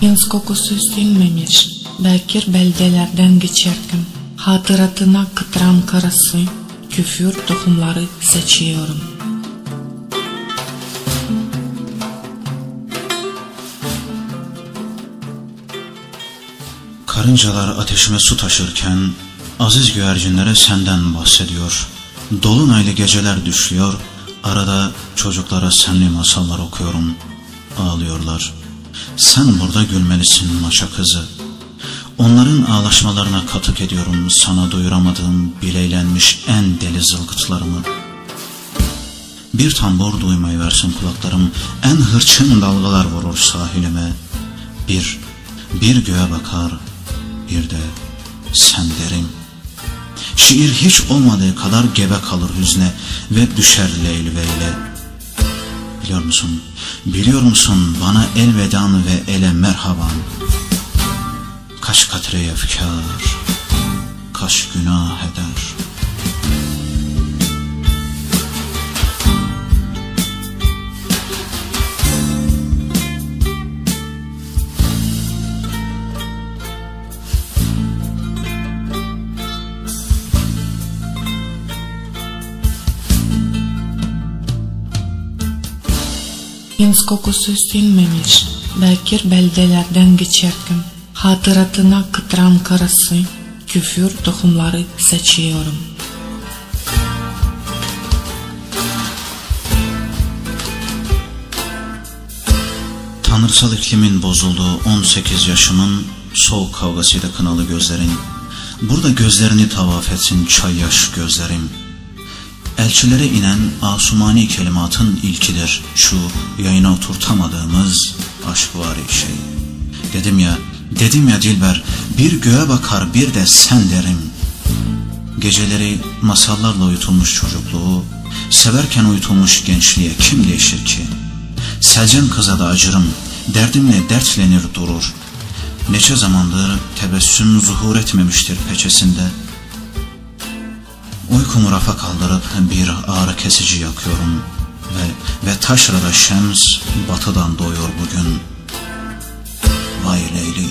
Yalnız kokusu sinmemiş. Bekir beldelerden geçerken hatıratına kıtram karası, küfür tohumları seçiyorum. Karıncalar ateşime su taşırken aziz güvercinlere senden bahsediyor. Dolunaylı geceler düşüyor, arada çocuklara senli masallar okuyorum. Ağlıyorlar. Sen burada gülmelisin maşa kızı. Onların ağlaşmalarına katık ediyorum sana duyuramadığım bileylenmiş en deli zılgıtlarımı. Bir tambur duymayı versin kulaklarım, en hırçın dalgalar vurur sahilime. Bir, bir göğe bakar, bir de sen derim. Şiir hiç olmadığı kadar gebe kalır hüzne ve düşer leyl veyle. Biliyor musun, biliyor musun? Bana elvedan ve ele merhaban. Kaç katre efkar, Yalnız kokusu sinmemiş. Bekir beldelerden geçerken hatıratına kıtram karası, küfür tohumları seçiyorum. Tanrısal iklimin bozulduğu 18 yaşımın soğuk kavgasıyla kınalı gözlerin. Burada gözlerini tavaf etsin çay yaş gözlerim. Elçilere inen asumani kelimatın ilkidir şu yayına oturtamadığımız aşk var şey. Dedim ya, dedim ya Dilber, bir göğe bakar bir de sen derim. Geceleri masallarla uyutulmuş çocukluğu, severken uyutulmuş gençliğe kim değişir ki? Selcan kıza da acırım, derdimle dertlenir durur. Neçe zamandır tebessüm zuhur etmemiştir peçesinde. Uykumu rafa kaldırıp bir ağrı kesici yakıyorum ve, ve taşrada şems batıdan doğuyor bugün. Vay Leyli,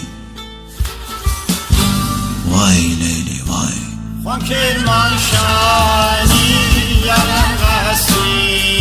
vay Leyli vay. Juan Kerman Şahani Yalakasi